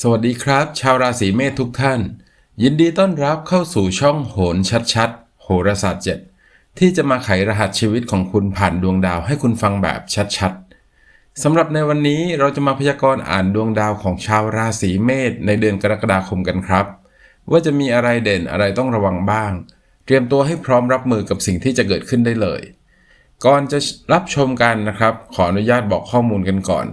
สวัสดีครับ ชาวราศีเมษทุกท่าน ยินดีต้อนรับเข้าสู่ช่องโหนชัดๆ โหราศาสตร์เจ็ดที่จะมาไขรหัสชีวิตของคุณผ่านดวงดาวให้คุณฟังแบบชัดๆสำหรับในวันนี้เราจะมาพยากรณ์อ่านดวงดาวของชาวราศีเมษในเดือนกรกฎาคมกันครับ ว่าจะมีอะไรเด่นอะไรต้องระวังบ้าง เตรียมตัวให้พร้อมรับมือกับสิ่งที่จะเกิดขึ้นได้เลย ก่อนจะรับชมกันนะครับ ขออนุญาตบอกข้อมูลกันก่อน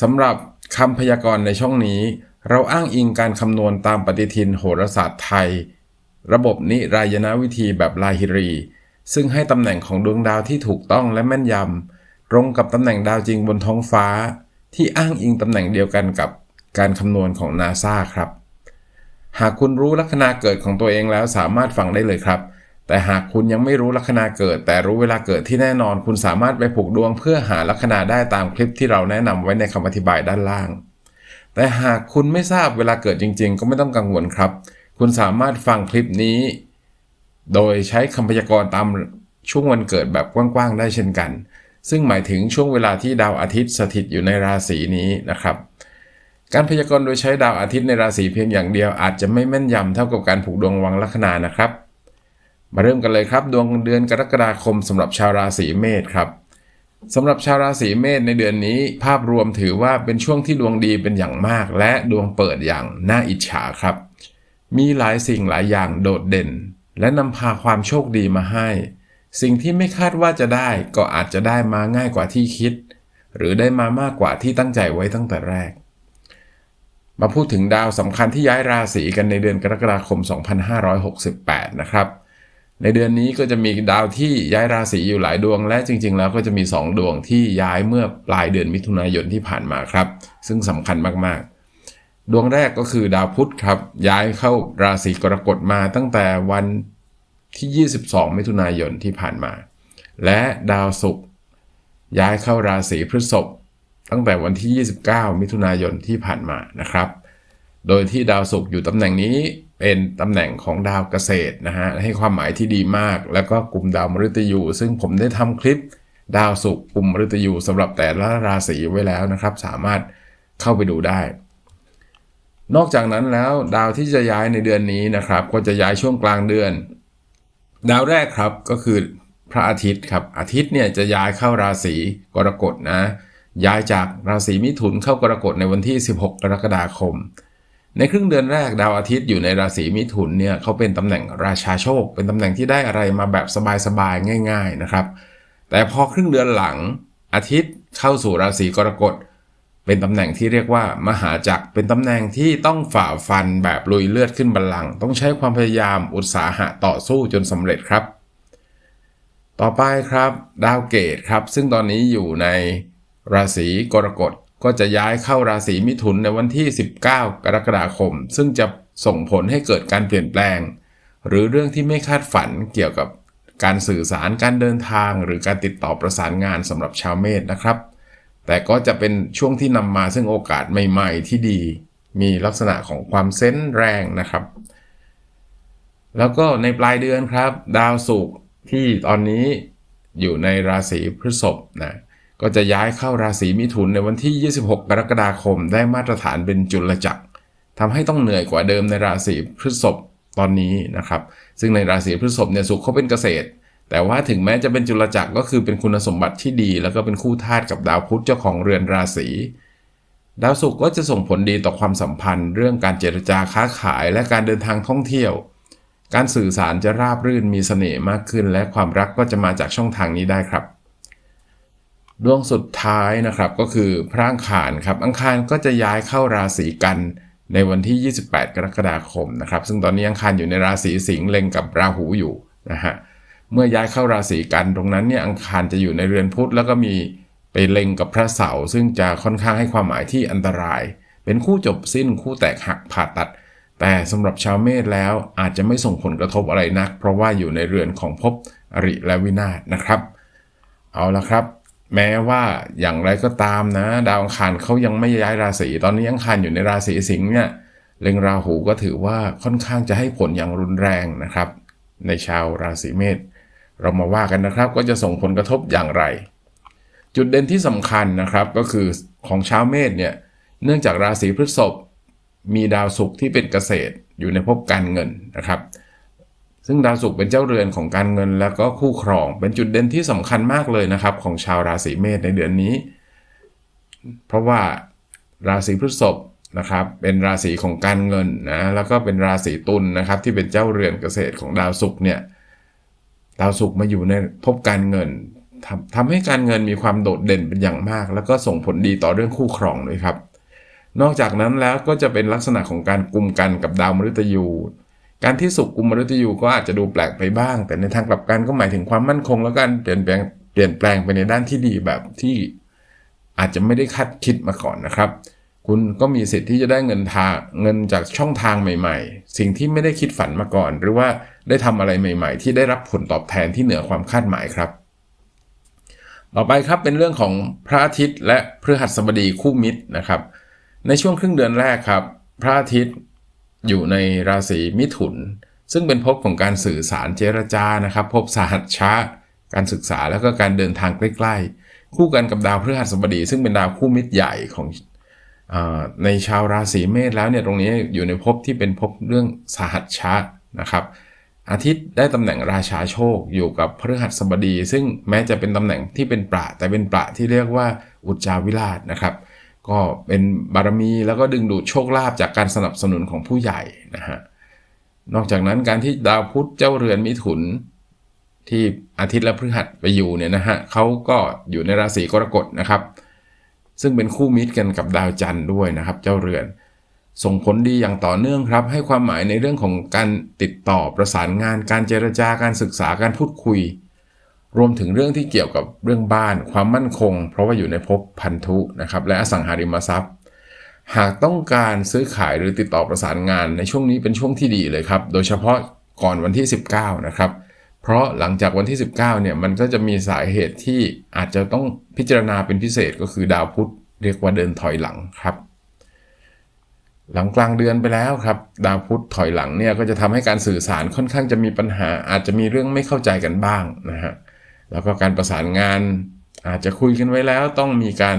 สำหรับคำพยากรณ์ในช่องนี้ เราอ้างอิงการคำนวณตามปฏิทินโหราศาสตร์ไทย ระบบนิรายณวิธีแบบลาฮิรี ซึ่งให้ตำแหน่งของดวงดาวที่ถูกต้องและแม่นยำตรงกับตำแหน่งดาวจริงบนท้องฟ้า ที่อ้างอิงตำแหน่งเดียวกันกับการคำนวณของนาซาครับ หากคุณรู้ลัคนาเกิดของตัวเองแล้วสามารถฟังได้เลยครับ แต่หากคุณยังไม่รู้ลัคนาเกิด แต่รู้เวลาเกิดที่แน่นอน คุณสามารถไปผูกดวงเพื่อหาลัคนาได้ตามคลิปที่เราแนะนำไว้ในคำอธิบายด้านล่าง แต่หากคุณไม่ทราบเวลาเกิดจริง ๆ ก็ไม่ต้องกังวลครับ คุณสามารถฟังคลิปนี้ โดยใช้คำพยากรณ์ตามช่วงวันเกิดแบบกว้างๆได้เช่นกัน ซึ่งหมายถึงช่วงเวลาที่ดาวอาทิตย์สถิตอยู่ในราศีนี้นะครับ การพยากรณ์โดยใช้ดาวอาทิตย์ในราศีเพียงอย่างเดียวอาจจะไม่แม่นยำเท่ากับการผูกดวงวังลัคนานะครับ มาเริ่มกันเลยครับ ดวงเดือนกรกฎาคมสำหรับชาวราศีเมษครับ สำหรับชาวราศีเมษในเดือนนี้ ภาพรวมถือว่าเป็นช่วงที่ดวงดีเป็นอย่างมาก และดวงเปิดอย่างน่าอิจฉาครับ มีหลายสิ่งหลายอย่างโดดเด่น และนำพาความโชคดีมาให้ สิ่งที่ไม่คาดว่าจะได้ก็อาจจะได้มาง่ายกว่าที่คิด หรือได้มามากกว่าที่ตั้งใจไว้ตั้งแต่แรก มาพูดถึงดาวสำคัญที่ย้ายราศีกันในเดือนกรกฎาคม 2568 นะครับ ในเดือนนี้ก็จะมีดาวที่ย้ายราศีอยู่หลายดวง และจริง ๆ แล้วก็จะมี 2 ดวงที่ย้ายเมื่อปลายเดือนมิถุนายนที่ผ่านมาครับ ซึ่งสำคัญมากๆ ดวงแรกก็คือดาวพุธครับ ย้ายเข้าราศีกรกฎมาตั้งแต่วันที่ 22 มิถุนายนที่ผ่านมา และดาวศุกร์ย้ายเข้าราศีพฤษภตั้งแต่วันที่ 29 มิถุนายนที่ผ่านมานะครับ โดยที่ดาวศุกร์อยู่ตำแหน่งนี้ เป็นตำแหน่งของดาวเกษตรนะฮะให้ความหมายที่ดีมาก แล้วก็กลุ่มดาวมฤตยู ซึ่งผมได้ทำคลิปดาวศุกร์กลุ่มมฤตยูสำหรับแต่ละราศีไว้แล้วนะครับ สามารถเข้าไปดูได้ นอกจากนั้นแล้วดาวที่จะย้ายในเดือนนี้นะครับ ก็จะย้ายช่วงกลางเดือน ดาวแรกครับก็คือพระอาทิตย์ครับอาทิตย์เนี่ยจะย้ายเข้าราศีกรกฎนะย้ายจากราศีมิถุนเข้ากรกฎในวันที่ 16 กรกฎาคม ในครึ่งเดือนแรกดาวอาทิตย์อยู่ในราศีมิถุนเนี่ยเขาเป็นตำแหน่งราชาโชค เป็นตำแหน่งที่ได้อะไรมาแบบสบายๆง่าย ๆนะครับ แต่พอครึ่งเดือนหลังอาทิตย์เข้าสู่ราศีกรกฎเป็นตำแหน่งที่เรียกว่ามหาจักรเป็นตำแหน่งที่ต้องฝ่าฟันแบบลุยเลือดขึ้นบัลลังก์ต้องใช้ความพยายามอุตสาหะต่อสู้จนสำเร็จครับ ต่อไปครับ ดาวเกตครับ ซึ่งตอนนี้อยู่ในราศีกรกฎ ก็จะย้ายเข้าราศีมิถุนในวันที่ 19 กรกฎาคม ซึ่งจะส่งผลให้เกิดการเปลี่ยนแปลง หรือเรื่องที่ไม่คาดฝันเกี่ยวกับการสื่อสารการเดินทาง หรือการติดต่อประสานงานสำหรับชาวเมษนะครับ แต่ก็จะเป็นช่วงที่นำมาซึ่งโอกาสใหม่ ๆ ที่ดี มีลักษณะของความเซนส์แรงนะครับ แล้วก็ในปลายเดือนครับ ดาวศุกร์ที่ตอนนี้อยู่ในราศีพฤษภนะ ก็จะย้ายเข้าราศีมิถุนในวันที่ 26 กรกฎาคมได้มาตรฐานเป็นจุลจักรทำให้ต้องเหนื่อยกว่าเดิมในราศีพฤษภตอนนี้นะครับ ซึ่งในราศีพฤษภเนี่ยสุขเขาเป็นเกษตร แต่ว่าถึงแม้จะเป็นจุลจักรก็คือเป็นคุณสมบัติที่ดี แล้วก็เป็นคู่ธาตุกับดาวพุธเจ้าของเรือนราศีดาวศุกร์ก็จะส่งผลดีต่อความสัมพันธ์ เรื่องการเจรจาค้าขายและการเดินทางท่องเที่ยว การสื่อสารจะราบรื่นมีเสน่ห์มากขึ้น และความรักก็จะมาจากช่องทางนี้ได้ครับ ดวงสุดท้ายนะครับก็คือพระอังคารครับอังคารก็จะย้ายเข้าราศีกันในวันที่ 28 กรกฎาคมนะครับซึ่งตอนนี้อังคารอยู่ในราศีสิงห์เล็งกับราหูอยู่นะฮะเมื่อย้ายเข้าราศีกันตรงนั้นเนี่ยอังคารจะอยู่ในเรือนพุธแล้วก็มีไปเล็งกับพระเสาร์ซึ่งจะค่อนข้างให้ความหมายที่อันตราย เป็นคู่จบสิ้นคู่แตกหักผ่าตัด แต่สำหรับชาวเมษแล้วอาจจะไม่ส่งผลกระทบอะไรนัก เพราะว่าอยู่ในเรือนของภพอริและวินาศนะครับ เอาละครับ แม้ว่าอย่างไรก็ตามนะ ดาวอังคารเขายังไม่ย้ายราศีตอนนี้อังคารอยู่ในราศีสิงห์เนี่ยเล็งราหูก็ถือว่าค่อนข้างจะให้ผลอย่างรุนแรงนะครับ ในชาวราศีเมษเรามาว่ากันนะครับ ก็จะส่งผลกระทบอย่างไร จุดเด่นที่สำคัญนะครับก็คือของชาวเมษเนี่ยเนื่องจากราศีพฤษภมีดาวศุกร์ที่เป็นเกษตรอยู่ในภพการเงินนะครับ ซึ่งดาวศุกร์เป็นเจ้าเรือนของการเงินแล้วก็คู่ครอง เป็นจุดเด่นที่สำคัญมากเลยนะครับ ของชาวราศีเมษในเดือนนี้ เพราะว่าราศีพฤษภนะครับ เป็นราศีของการเงินนะแล้วก็เป็นราศีตุลนนะครับ ที่เป็นเจ้าเรือนเกษตรของดาวศุกร์เนี่ยดาวศุกร์มาอยู่ในภพการเงินทำทำให้การเงินมีความโดดเด่นเป็นอย่างมาก แล้วก็ส่งผลดีต่อเรื่องคู่ครองด้วยครับ นอกจากนั้นแล้วก็จะเป็นลักษณะของการกลุ่มกันกับดาวมฤตยู การที่สุกกุมมฤตยูก็อาจจะดูแปลกไปบ้าง แต่ในทางกลับกันก็หมายถึงความมั่นคง และการเปลี่ยนแปลงเปลี่ยนแปลงไปในด้านที่ดีแบบที่อาจจะไม่ได้คาดคิดมาก่อนนะครับ คุณก็มีสิทธิ์ที่จะได้เงินทางเงินจากช่องทางใหม่ ๆ สิ่งที่ไม่ได้คิดฝันมาก่อน หรือว่าได้ทำอะไรใหม่ ๆ ที่ได้รับผลตอบแทนที่เหนือความคาดหมายครับ ต่อไปครับเป็นเรื่องของพระอาทิตย์ และพฤหัสบดีคู่มิตรนะครับ ในช่วงครึ่งเดือนแรกครับ พระอาทิตย์ อยู่ในราศีมิถุน ซึ่งเป็นภพของการสื่อสารเจรจานะครับภพสหัสชะการศึกษาแล้วก็การเดินทางใกล้ๆ คู่กันกับดาวพฤหัสบดี ซึ่งเป็นดาวคู่มิตรใหญ่ของอในชาวราศีเมษแล้วเนี่ยตรงนี้อยู่ในภพที่เป็นภพเรื่องสหัสชะนะครับอาทิตย์ได้ตำแหน่งราชาโชคอยู่กับพฤหัสบดี ซึ่งแม้จะเป็นตำแหน่งที่เป็นประแต่เป็นประที่เรียกว่าอุจจาวิราชนะครับ ก็เป็นบารมีแล้วก็ดึงดูดโชคลาภจากการสนับสนุนของผู้ใหญ่นะฮะนอกจากนั้นการที่ดาวพุธเจ้าเรือนมิถุน ที่อาทิตย์และพฤหัสไปอยู่เนี่ยนะฮะเขาก็อยู่ในราศีกรกฎนะครับ ซึ่งเป็นคู่มิตรกันกับดาวจันทร์ด้วยนะครับ เจ้าเรือน ส่งผลดีอย่างต่อเนื่องครับ ให้ความหมายในเรื่องของการติดต่อประสานงาน การเจรจาการศึกษาการพูดคุย รวมถึงเรื่องที่เกี่ยวกับเรื่องบ้านความมั่นคง เพราะว่าอยู่ในภพพันธุนะครับและอสังหาริมทรัพย์ หากต้องการซื้อขายหรือติดต่อประสานงานในช่วงนี้เป็นช่วงที่ดีเลยครับ โดยเฉพาะก่อนวันที่ 19 นะครับ เพราะหลังจากวันที่ 19 เนี่ยมันก็จะมีสาเหตุที่อาจจะต้องพิจารณาเป็นพิเศษก็คือดาวพุธเรียกว่าเดินถอยหลังครับ หลังกลางเดือนไปแล้วครับ ดาวพุธถอยหลังเนี่ยก็จะทำให้การสื่อสารค่อนข้างจะมีปัญหา อาจจะมีเรื่องไม่เข้าใจกันบ้างนะฮะ แล้วก็การประสานงานอาจจะคุยกันไว้แล้วต้องมีการ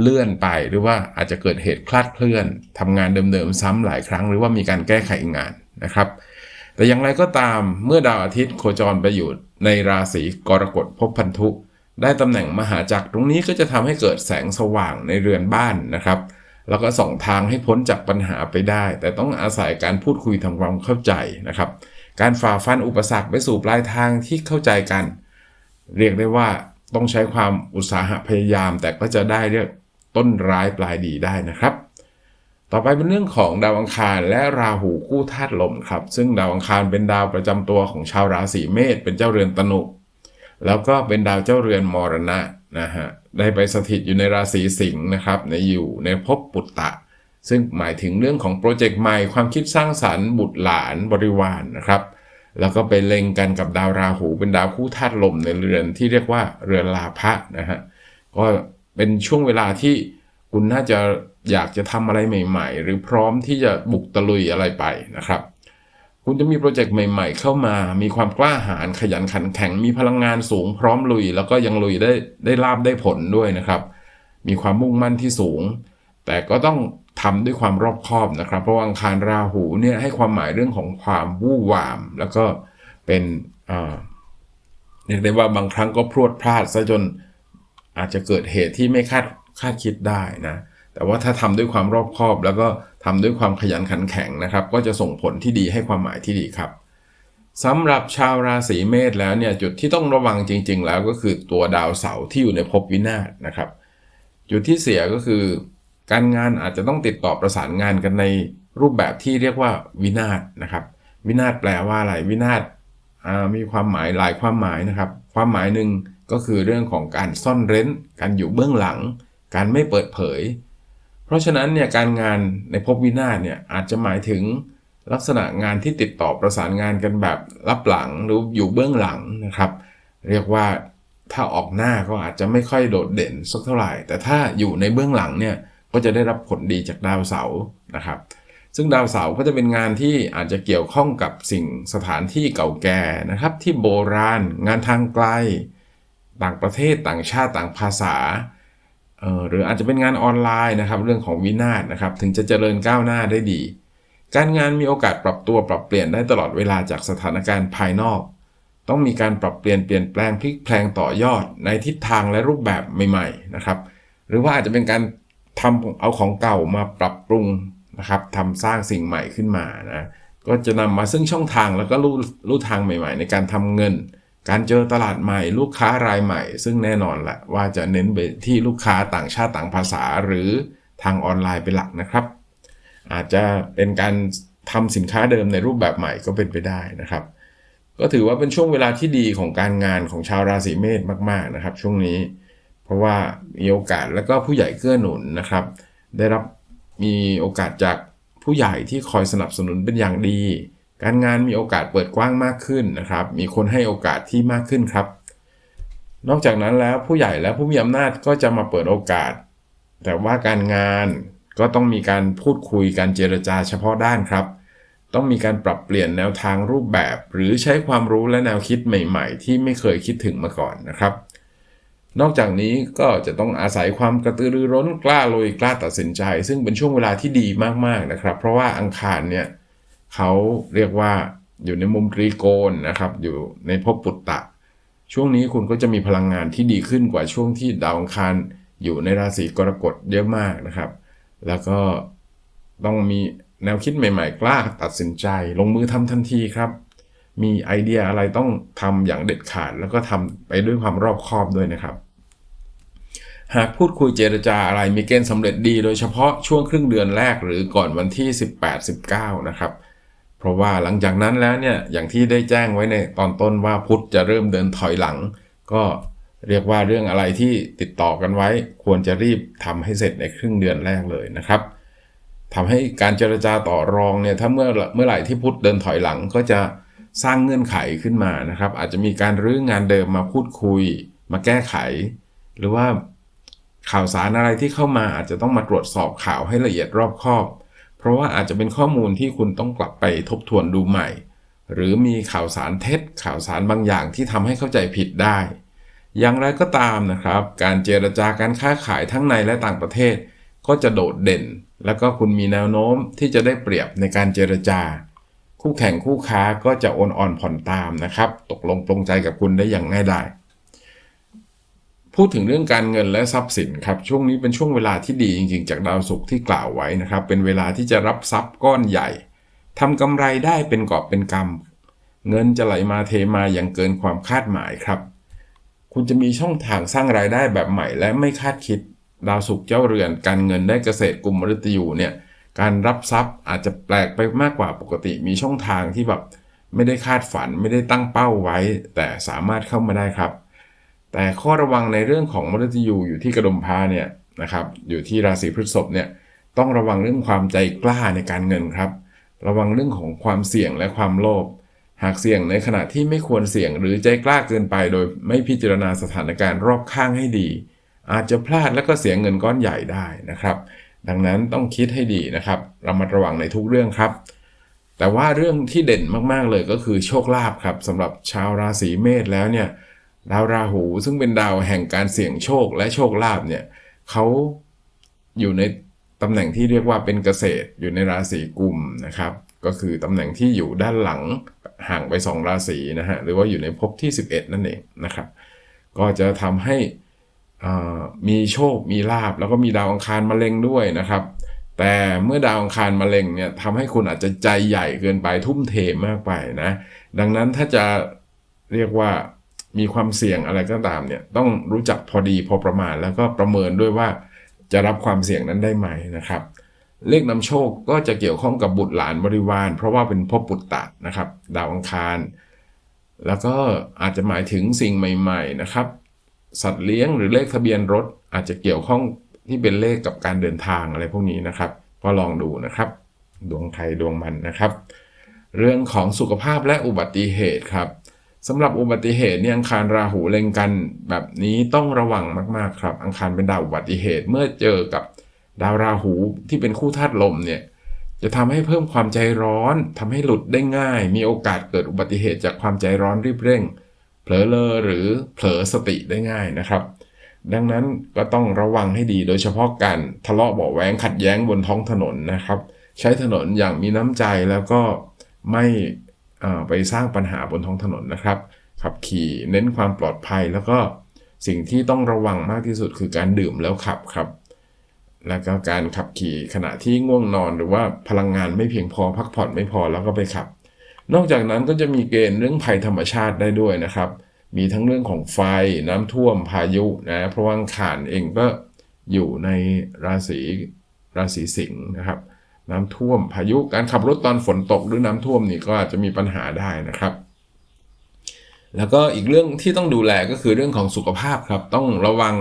เลื่อนไปหรือว่าอาจจะเกิดเหตุคลาดเคลื่อนทำงานเดิมๆซ้ำหลายครั้ง หรือว่ามีการแก้ไขงานนะครับ แต่อย่างไรก็ตามเมื่อดาวอาทิตย์โคจรไปอยู่ในราศีกรกฎภพพันธุ ได้ตำแหน่งมหาจักรตรงนี้ก็จะทำให้เกิดแสงสว่างในเรือนบ้านนะครับ แล้วก็ส่องทางให้พ้นจากปัญหาไปได้ แต่ต้องอาศัยการพูดคุยทำความเข้าใจนะครับ การฝ่าฟันอุปสรรคไปสู่ปลายทางที่เข้าใจกัน เรียกได้ว่าต้องใช้ความอุตสาหะพยายาม แต่ก็จะได้เรียกต้นร้ายปลายดีได้นะครับ ต่อไปเป็นเรื่องของดาวอังคารและราหูคู่ธาตุลมครับ ซึ่งดาวอังคารเป็นดาวประจำตัวของชาวราศีเมษเป็นเจ้าเรือนตนุ แล้วก็เป็นดาวเจ้าเรือนมรณะนะฮะได้ไปสถิตอยู่ในราศีสิงห์นะครับในอยู่ในภพปุตตะ ซึ่งหมายถึงเรื่องของโปรเจกต์ใหม่ความคิดสร้างสรรค์บุตรหลานบริวารนนะครับ แล้วก็ไปเล็งกันกับดาวราหูเป็นดาวคู่ธาตุลมในเรือนที่เรียกว่าเรือนลาภะนะฮะก็เป็นช่วงเวลาที่คุณน่าจะอยากจะทำอะไรใหม่ ๆ หรือพร้อมที่จะบุกตะลุยอะไรไปนะครับ คุณจะมีโปรเจกต์ใหม่ ๆ เข้ามา มีความกล้าหาญขยันขันแข็ง มีพลังงานสูงพร้อมลุย แล้วก็ยังลุยได้ได้ลาบได้ผลด้วยนะครับ มีความมุ่งมั่นที่สูง แต่ก็ต้องทำด้วยความรอบคอบนะครับ เพราะว่าอังคารราหูเนี่ยให้ความหมายเรื่องของความวู่วาม แล้วก็เป็นเรียกได้ว่าบางครั้งก็พรวดพลาดซะจนอาจจะเกิดเหตุที่ไม่คาดคาดคิดได้นะแต่ว่าถ้าทำด้วยความรอบคอบ แล้วก็ทำด้วยความขยันขันแข็งนะครับ ก็จะส่งผลที่ดีให้ความหมายที่ดีครับสำหรับชาวราศีเมษแล้วเนี่ยจุดที่ต้องระวังจริง ๆ แล้วก็คือตัวดาวเสาร์ที่อยู่ในภพวินาศนะครับ จุดที่เสียก็คือ การงานอาจจะต้องติดต่อประสานงานกันในรูปแบบที่เรียกว่าวินาศนะครับ วินาศแปลว่าอะไรวินาศมีความหมายหลายความหมายนะครับ ความหมายหนึ่งก็คือเรื่องของการซ่อนเร้น การอยู่เบื้องหลัง การไม่เปิดเผย เพราะฉะนั้นเนี่ยการงานในภพวินาศเนี่ยอาจจะหมายถึงลักษณะงานที่ติดต่อประสานงานกันแบบรับหลังหรืออยู่เบื้องหลังนะครับ เรียกว่าถ้าออกหน้าก็อาจจะไม่ค่อยโดดเด่นสักเท่าไหร่ แต่ถ้าอยู่ในเบื้องหลังเนี่ย ก็จะได้รับผลดีจากดาวเสาร์นะครับ ซึ่งดาวเสาร์ก็จะเป็นงานที่อาจจะเกี่ยวข้องกับสิ่งสถานที่เก่าแก่นะครับ ที่โบราณ งานทางไกล ต่างประเทศต่างชาติต่างภาษาออหรืออาจจะเป็นงานออนไลน์นะครับ เรื่องของวินาศนะครับ ถึงจะเจริญก้าวหน้าได้ดี การงานมีโอกาสปรับตัวปรับเปลี่ยนได้ตลอดเวลาจากสถานการณ์ภายนอก ต้องมีการปรับเปลี่ยนเปลี่ยนแปลงพลิกแพลงต่อยอดในทิศทางและรูปแบบใหม่ ๆนะครับ หรือว่าอาจจะเป็นการ ทำเอาของเก่ามาปรับปรุงนะครับทำสร้างสิ่งใหม่ขึ้นมานะก็จะนำมาซึ่งช่องทางแล้วก็รูรูทางใหม่ ๆ ในการทำเงิน การเจอตลาดใหม่ ลูกค้ารายใหม่ ซึ่งแน่นอนแหละว่าจะเน้นไปที่ลูกค้าต่างชาติต่างภาษาหรือทางออนไลน์เป็นหลักนะครับ อาจจะเป็นการทำสินค้าเดิมในรูปแบบใหม่ก็เป็นไปได้นะครับ ก็ถือว่าเป็นช่วงเวลาที่ดีของการงานของชาวราศีเมษมาก ๆนะครับ ช่วงนี้ ราะว่ามีโอกาสแล้วก็ผู้ใหญ่เกื้อหนุนนะครับ ได้รับมีโอกาสจากผู้ใหญ่ที่คอยสนับสนุนเป็นอย่างดี การงานมีโอกาสเปิดกว้างมากขึ้นนะครับ มีคนให้โอกาสที่มากขึ้นครับ นอกจากนั้นแล้วผู้ใหญ่และผู้มีอำนาจก็จะมาเปิดโอกาส แต่ว่าการงานก็ต้องมีการพูดคุยการเจรจาเฉพาะด้านครับ ต้องมีการปรับเปลี่ยนแนวทางรูปแบบ หรือใช้ความรู้และแนวคิดใหม่ ๆ ที่ไม่เคยคิดถึงมาก่อนนะครับ นอกจากนี้ก็จะต้องอาศัยความกระตือรือร้นกล้าลุยกล้าตัดสินใจ ซึ่งเป็นช่วงเวลาที่ดีมากๆนะครับ เพราะว่าอังคารเนี่ยเขาเรียกว่าอยู่ในมุมตรีโกณนะครับอยู่ในภพปุตตะ ช่วงนี้คุณก็จะมีพลังงานที่ดีขึ้นกว่าช่วงที่ดาวอังคารอยู่ในราศีกรกฎเยอะมากนะครับ แล้วก็ต้องมีแนวคิดใหม่ ๆ กล้าตัดสินใจ ลงมือทำทันทีครับ มีไอเดียอะไรต้องทำอย่างเด็ดขาด แล้วก็ทำไปด้วยความรอบคอบด้วยนะครับ หากพูดคุยเจรจาอะไรมีเกณฑ์สำเร็จดี โดยเฉพาะช่วงครึ่งเดือนแรกหรือก่อนวันที่ 18-19 นะครับเพราะว่าหลังจากนั้นแล้วเนี่ยอย่างที่ได้แจ้งไว้ในตอนต้นว่าพุธจะเริ่มเดินถอยหลัง ก็เรียกว่าเรื่องอะไรที่ติดต่อกันไว้ ควรจะรีบทำให้เสร็จในครึ่งเดือนแรกเลยนะครับทำให้การเจรจาต่อรองเนี่ยถ้าเมื่อเมื่อไหร่ที่พุธเดินถอยหลังก็จะ สร้างเงื่อนไขขึ้นมานะครับ อาจจะมีการรื้องานเดิมมาพูดคุย มาแก้ไข หรือว่าข่าวสารอะไรที่เข้ามาอาจจะต้องมาตรวจสอบข่าวให้ละเอียดรอบคอบ เพราะว่าอาจจะเป็นข้อมูลที่คุณต้องกลับไปทบทวนดูใหม่ หรือมีข่าวสารเท็จ ข่าวสารบางอย่างที่ทำให้เข้าใจผิดได้ อย่างไรก็ตามนะครับ การเจรจาการค้าขายทั้งในและต่างประเทศ ก็จะโดดเด่น แล้วก็คุณมีแนวโน้มที่จะได้เปรียบในการเจรจา คู่แข่งคู่ค้าก็จะโอนอ่อนผ่อนตามนะครับ ตกลงปลงใจกับคุณได้อย่างง่ายดายพูดถึงเรื่องการเงินและทรัพย์สินครับช่วงนี้เป็นช่วงเวลาที่ดีจริงๆ จากดาวศุกร์ที่กล่าวไว้นะครับ เป็นเวลาที่จะรับทรัพย์ก้อนใหญ่ทำกำไรได้เป็นกอบเป็นกำเงินจะไหลมาเทมาอย่างเกินความคาดหมายครับ คุณจะมีช่องทางสร้างรายได้แบบใหม่ และไม่คาดคิดดาวศุกร์เจ้าเรือน การเงินได้เกษตรกลุ่มมฤตยูเนี่ย การรับทรัพย์อาจจะแปลกไปมากกว่าปกติมีช่องทางที่แบบไม่ได้คาดฝันไม่ได้ตั้งเป้าไว้ แต่สามารถเข้ามาได้ครับ แต่ข้อระวังในเรื่องของมฤตยูอยู่ที่กระดมพาเนี่ยนะครับอยู่ที่ราศีพฤษภเนี่ยต้องระวังเรื่องความใจกล้าในการเงินครับ ระวังเรื่องของความเสี่ยงและความโลภหากเสี่ยงในขณะที่ไม่ควรเสี่ยงหรือใจกล้าเกินไป โดยไม่พิจารณาสถานการณ์รอบข้างให้ดี อาจจะพลาดแล้วก็เสียเงินก้อนใหญ่ได้นะครับ ดังนั้นต้องคิดให้ดีนะครับระมัดระวังในทุกเรื่องครับ แต่ว่าเรื่องที่เด่นมากๆเลยก็คือโชคลาภครับสำหรับชาวราศีเมษแล้วเนี่ยดาวราหูซึ่งเป็นดาวแห่งการเสี่ยงโชคและโชคลาภเนี่ยเขาอยู่ในตำแหน่งที่เรียกว่าเป็นเกษตรอยู่ในราศีกุมนะครับ ก็คือตำแหน่งที่อยู่ด้านหลังห่างไป 2 ราศีนะฮะหรือว่าอยู่ในภพที่ 11 นั่นเองนะครับ ก็จะทำให้ มีโชคมีลาบแล้วก็มีดาวอังคารมาเล็งด้วยนะครับ แต่เมื่อดาวอังคารมาเล็งเนี่ยทำให้คุณอาจจะใจใหญ่เกินไปทุ่มเทมากไปนะ ดังนั้นถ้าจะเรียกว่ามีความเสี่ยงอะไรก็ตามเนี่ยต้องรู้จักพอดีพอประมาณ แล้วก็ประเมินด้วยว่าจะรับความเสี่ยงนั้นได้ไหมนะครับ เลขนำโชคก็จะเกี่ยวข้องกับบุตรหลานบริวาร เพราะว่าเป็นพบุตตะนะครับ ดาวอังคาร แล้วก็อาจจะหมายถึงสิ่งใหม่ ๆ นะครับ สัตว์เลี้ยงหรือเลขทะเบียนรถ อาจจะเกี่ยวข้องที่เป็นเลขกับการเดินทางอะไรพวกนี้นะครับ ก็ลองดูนะครับ ดวงใครดวงมันนะครับ เรื่องของสุขภาพและอุบัติเหตุครับสำหรับอุบัติเหตุเนี่ยอังคารราหูเล็งกัน แบบนี้ต้องระวังมากๆครับ อังคารเป็นดาวอุบัติเหตุเมื่อเจอกับดาวราหูที่เป็นคู่ธาตุลมเนี่ยจะทำให้เพิ่มความใจร้อนทำให้หลุดได้ง่าย มีโอกาสเกิดอุบัติเหตุจากความใจร้อนรีบเร่ง ลอเลอหรือเผลอสติได้ง่ายนะครับ ดังนั้นก็ต้องระวังให้ดีโดยเฉพาะการทะเลาะเบาะแว้งขัดแย้งบนท้องถนนนะครับ ใช้ถนนอย่างมีน้ำใจแล้วก็ไม่ไปสร้างปัญหาบนท้องถนนนะครับ ขับขี่เน้นความปลอดภัยแล้วก็สิ่งที่ต้องระวังมากที่สุดคือการดื่มแล้วขับครับ แล้วก็การขับขี่ขณะที่ง่วงนอนหรือว่าพลังงานไม่เพียงพอพักผ่อนไม่พอแล้วก็ไปขับ นอกจากนั้นก็จะมีเกณฑ์เรื่องภัยธรรมชาติได้ด้วยนะครับ มีทั้งเรื่องของไฟน้ำท่วมพายุนะเพราะว่างขานเองก็อยู่ในราศีราศีสิงห์นะครับ น้ำท่วมพายุการขับรถตอนฝนตกหรือน้ำท่วมนี่ก็อาจจะมีปัญหาได้นะครับ แล้วก็อีกเรื่องที่ต้องดูแลก็คือเรื่องของสุขภาพครับ ต้องระวัง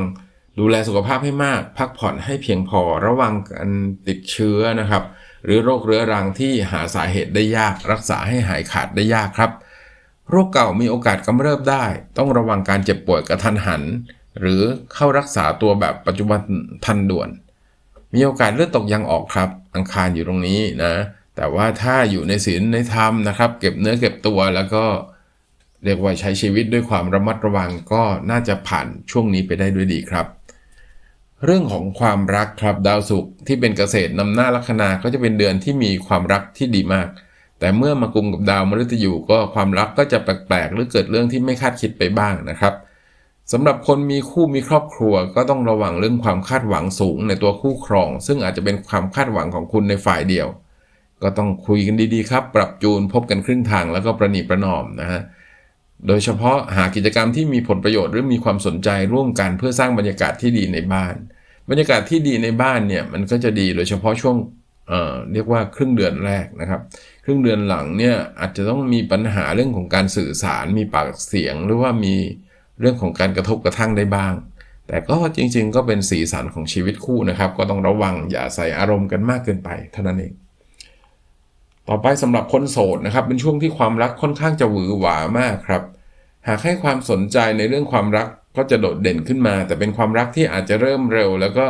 ดูแลสุขภาพให้มาก พักผ่อนให้เพียงพอระวังการติดเชื้อนะครับ หรือโรคเรื้อรังที่หาสาเหตุได้ยาก รักษาให้หายขาดได้ยากครับ โรคเก่ามีโอกาสกำเริบได้ ต้องระวังการเจ็บป่วยกระทันหัน หรือเข้ารักษาตัวแบบปัจจุบันทันด่วน มีโอกาสเลือดตกยังออกครับ อังคารอยู่ตรงนี้นะ แต่ว่าถ้าอยู่ในศีลในธรรมนะครับ เก็บเนื้อเก็บตัวแล้วก็เรียกว่าใช้ชีวิตด้วยความระมัดระวังก็น่าจะผ่านช่วงนี้ไปได้ด้วยดีครับ เรื่องของความรักครับดาวศุกร์ที่เป็นเกษตรนำหน้าลัคนาก็จะเป็นเดือนที่มีความรักที่ดีมาก แต่เมื่อมากุมกับดาวมฤตยูก็ความรักก็จะแปลกๆหรือเกิดเรื่องที่ไม่คาดคิดไปบ้างนะครับสำหรับคนมีคู่มีครอบครัวก็ต้องระวังเรื่องความคาดหวังสูงในตัวคู่ครอง ซึ่งอาจจะเป็นความคาดหวังของคุณในฝ่ายเดียว ก็ต้องคุยกันดีๆครับ ปรับจูนพบกันครึ่งทางแล้วก็ประนีประนอมนะฮะ โดยเฉพาะหากิจกรรมที่มีผลประโยชน์หรือมีความสนใจร่วมกันเพื่อสร้างบรรยากาศที่ดีในบ้าน บรรยากาศที่ดีในบ้านเนี่ยมันก็จะดีโดยเฉพาะช่วงเเรียกว่าครึ่งเดือนแรกนะครับ ครึ่งเดือนหลังเนี่ยอาจจะต้องมีปัญหาเรื่องของการสื่อสารมีปากเสียง หรือว่ามีเรื่องของการกระทบกระทั่งได้บ้าง แต่ก็จริงๆ ก็เป็นสีสันของชีวิตคู่นะครับ ก็ต้องระวังอย่าใส่อารมณ์กันมากเกินไปเท่านั้นเองต่อไปสำหรับคนโสดนะครับเป็นช่วงที่ความรักค่อนข้างจะหวือหวามากครับ หากให้ความสนใจในเรื่องความรักก็จะโดดเด่นขึ้นมา แต่เป็นความรักที่อาจจะเริ่มเร็ว แล้วก็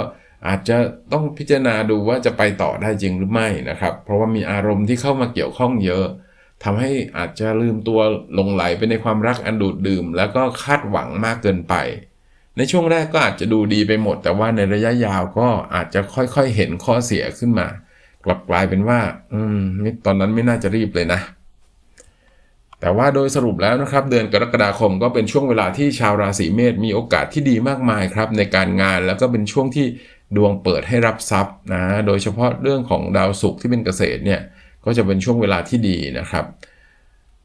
อาจจะต้องพิจารณาดูว่าจะไปต่อได้จริงหรือไม่นะครับ เพราะว่ามีอารมณ์ที่เข้ามาเกี่ยวข้องเยอะทำให้อาจจะลืมตัวหลงไหลไปในความรักอันดูดดื่ม แล้วก็คาดหวังมากเกินไป ในช่วงแรกก็อาจจะดูดีไปหมด แต่ว่าในระยะยาวก็อาจจะค่อยๆเห็นข้อเสียขึ้นมา กลับกลายเป็นว่า อืมตอนนั้นไม่น่าจะรีบเลยนะ แต่ว่าโดยสรุปแล้วนะครับเดือนกรกฎาคมก็เป็นช่วงเวลาที่ชาวราศีเมษมีโอกาสที่ดีมากมายครับในการงานแล้วก็เป็นช่วงที่ดวงเปิดให้รับทรัพย์นะโดยเฉพาะเรื่องของดาวศุกร์ที่เป็นเกษตรเนี่ยก็จะเป็นช่วงเวลาที่ดีนะครับ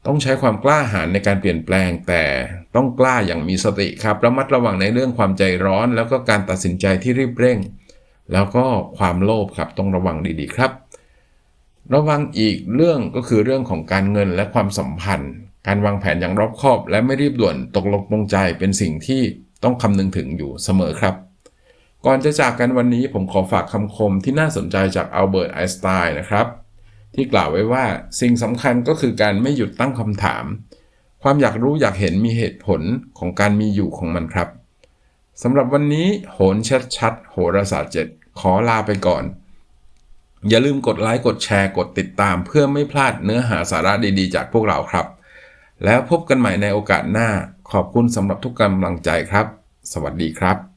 ต้องใช้ความกล้าหาญในการเปลี่ยนแปลง แต่ต้องกล้าอย่างมีสติครับระมัดระวังในเรื่องความใจร้อน แล้วก็การตัดสินใจที่รีบเร่ง แล้วก็ความโลภครับต้องระวังดีๆครับ ระวังอีกเรื่องก็คือเรื่องของการเงินและความสัมพันธ์ การวางแผนอย่างรอบคอบ และไม่รีบด่วนตกลงปรงใจเป็นสิ่งที่ต้องคำนึงถึงอยู่เสมอครับ ก่อนจะจากกันวันนี้ผมขอฝากคำคมที่น่าสนใจจากอัลเบิร์ตไอน์สไตน์นะครับ ที่กล่าวไว้ว่าสิ่งสำคัญก็คือการไม่หยุดตั้งคำถาม ความอยากรู้อยากเห็นมีเหตุผลของการมีอยู่ของมันครับสำหรับวันนี้โหนชัดๆโหราศาสตร์เจ็ดขอลาไปก่อน อย่าลืมกดไลค์กดแชร์กดติดตาม เพื่อไม่พลาดเนื้อหาสาระดีๆ จากพวกเราครับ แล้วพบกันใหม่ในโอกาสหน้า ขอบคุณสำหรับทุกกำลังใจครับ สวัสดีครับ